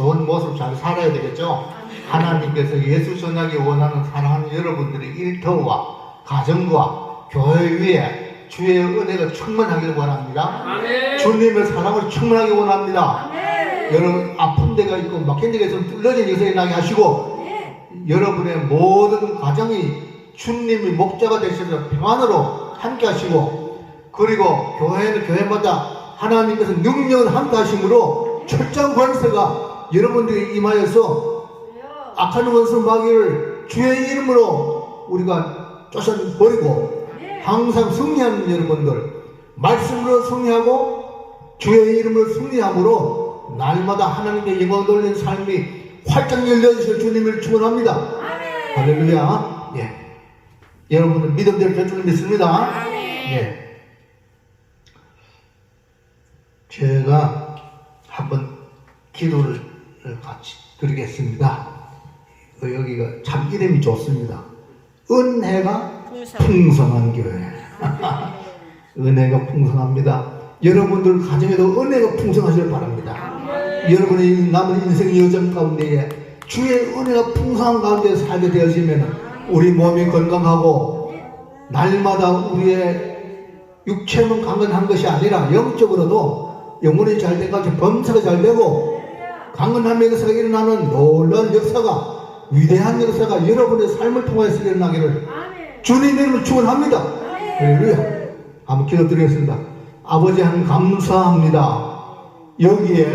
좋은 모습 잘 살아야 되겠죠. 하나님께서 예수 전하기 원하는 사랑하는 여러분들의 일터와 가정과 교회 위에 주의 은혜가 충만하기를 원합니다. 아멘. 주님의 사랑을 충만하게 원합니다. 여러분 아픈 데가 있고 막힌 데가 있으면 뚫려진 일이 나게 하시고 여러분의 모든 가정이 주님이 목자가 되셔서 평안으로 함께 하시고 그리고 교회는 교회마다 하나님께서 능력을 함께 하심으로 철저한 권세가 여러분들이 임하여서 악한 원수 마귀를 주의 이름으로 우리가 쫓아버리고 항상 승리하는 여러분들 말씀으로 승리하고 주의 이름으로 승리함으로 날마다 하나님의 영광 돌리는 삶이 활짝 열려주실 주님을 축원합니다. 할렐루야. 예. 여러분은 믿음대로 될줄 믿습니다. 예. 제가 한번 기도를 같이 드리겠습니다. 어, 여기가 참 이름이 좋습니다. 은혜가 풍성한 교회. 은혜가 풍성합니다. 여러분들 가정에도 은혜가 풍성하시길 바랍니다. 여러분의 남은 인생 여정 가운데에 주의 은혜가 풍성한 가운데 살게 되어지면 우리 몸이 건강하고 날마다 우리의 육체만 강건한 것이 아니라 영적으로도 영혼이 잘 돼가지고 범사가 잘 되고 역사가 일어나는 놀라운 역사가 위대한 역사가 여러분의 삶을 통해서 일어나기를 주님 이름으로 축원합니다. 할렐루야. 한번 기도드리겠습니다. 아버지 하나님 감사합니다. 여기에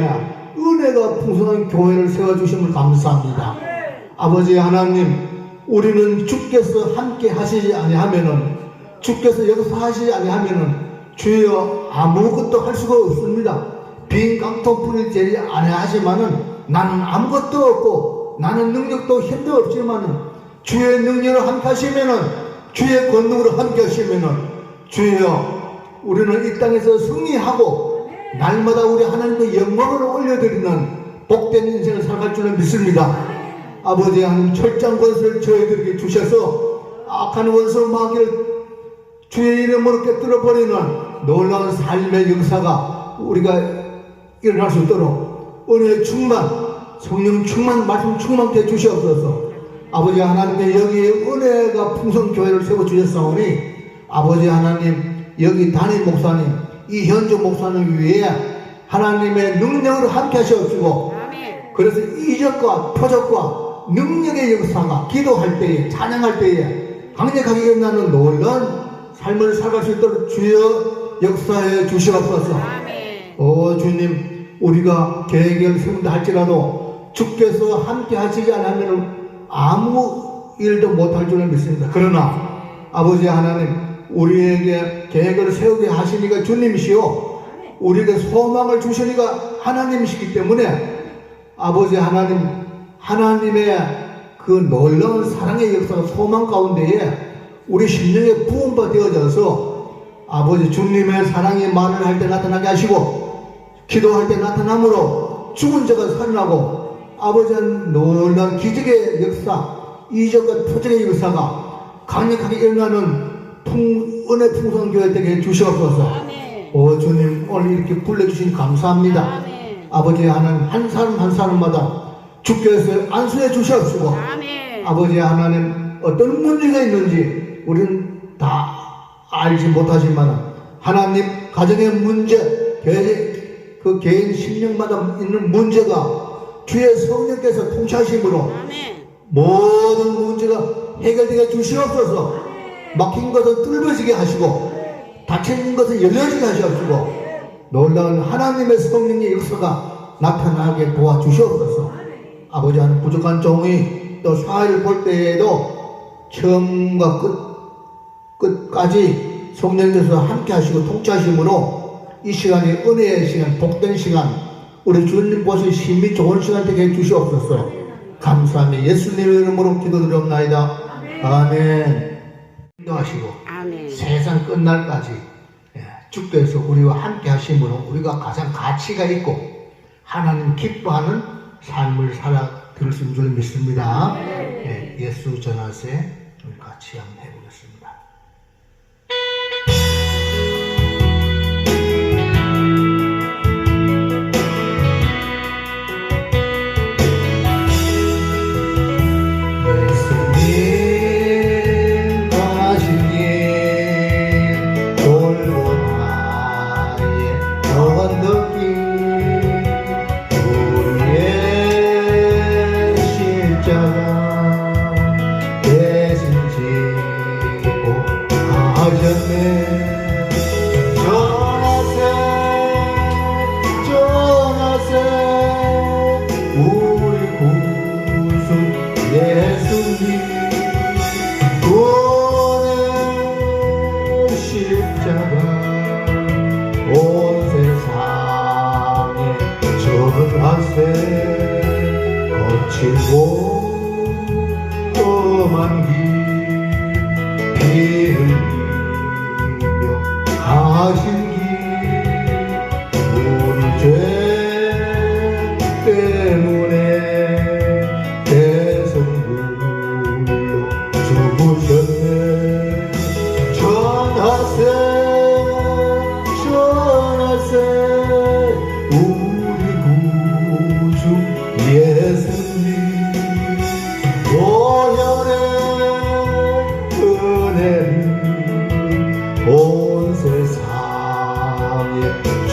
은혜가 풍성한 교회를 세워주심을 감사합니다. 아버지 하나님, 우리는 주께서 함께 하시지 아니하면은 주께서 역사하시지 아니하면은 주여 아무것도 할 수가 없습니다. 빈 깡통뿐이 되지 아니하지만은 나는 아무것도 없고 나는 능력도 힘도 없지만은 주의 능력을 함께 하시면은 주의 권능으로 함께 하시면은 주여 우리는 이 땅에서 승리하고 날마다 우리 하나님의 영광을 올려드리는 복된 인생을 살아갈 줄을 믿습니다. 아버지 하나님 철장 권세를 저희들에게 주셔서 악한 원수 마귀를 주의 이름으로 깨뜨려 버리는 놀라운 삶의 역사가 우리가 일어날 수 있도록 은혜 충만, 성령 충만, 말씀 충만케 해 주시옵소서. 아버지 하나님의 여기 은혜가 풍성 교회를 세워 주셨사오니 아버지 하나님 여기 담임 목사님 이현주 목사님 위에 하나님의 능력으로 함께 하시옵시고 그래서 이적과 표적과 능력의 역사가 기도할 때에 찬양할 때에 강력하게 일어나는 놀라운 삶을 살아갈 수 있도록 주여 역사해 주시옵소서. 오 주님 우리가 계획을 세운다 할지라도 주께서 함께 하시지 않으면 아무 일도 못할 줄을 믿습니다. 그러나 아버지 하나님 우리에게 계획을 세우게 하시니까 주님이시오 우리에게 소망을 주시니까 하나님이시기 때문에 아버지 하나님 하나님의 그 놀라운 사랑의 역사가 소망 가운데에 우리 심령에 부음바 되어져서 아버지 주님의 사랑이 말을 할 때 나타나게 하시고 기도할 때 나타남으로 죽은 자가 살아나고 아버지는 놀라운 기적의 역사 이적과 표적의 역사가 강력하게 일어나는 풍, 은혜 풍성한 교회 되게 해주시옵소서. 오 주님 오늘 이렇게 불러주신 감사합니다. 아버지 하나님 한 사람 한 사람마다 주께서 안수해 주시옵시고 아버지 하나님 어떤 문제가 있는지 우리는 다 알지 못하지만 하나님 가정의 문제 개, 그 개인 심령마다 있는 문제가 주의 성령께서 통치하심으로 모든 문제가 해결되게 주시옵소서. 막힌 것을 뚫어지게 하시고 닫힌 것을 열려지게 하시옵시고 놀라운 하나님의 성령의 역사가 나타나게 도와주시옵소서. 아버지 하나님 부족한 종이 또 사회를 볼 때에도 처음과 끝 끝까지 성령께서 함께 하시고 통치하심으로 이 시간이 은혜의 시간, 복된 시간, 우리 주님 보시 힘이 좋은 시간 되게 해주시옵소서. 감사합니다. 예수님의 이름으로 기도드렸나이다. 아멘. 기도하시고. 세상 끝날까지 예, 주께서 우리와 함께 하심으로 우리가 가장 가치가 있고 하나님 기뻐하는 삶을 살아 들을 수 있는 줄 믿습니다. 예, 예수 전하세 우리 같이 한번 해보겠습니다. 길고 험한 길 피흘리며 가신 길 우리 죄 때문에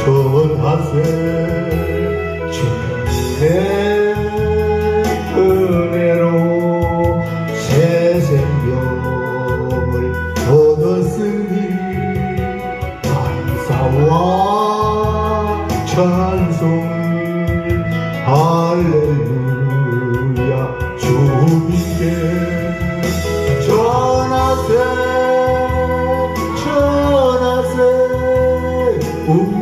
전하세. 주님의 은혜로 새 생명을 얻었으니 감사와 찬송 우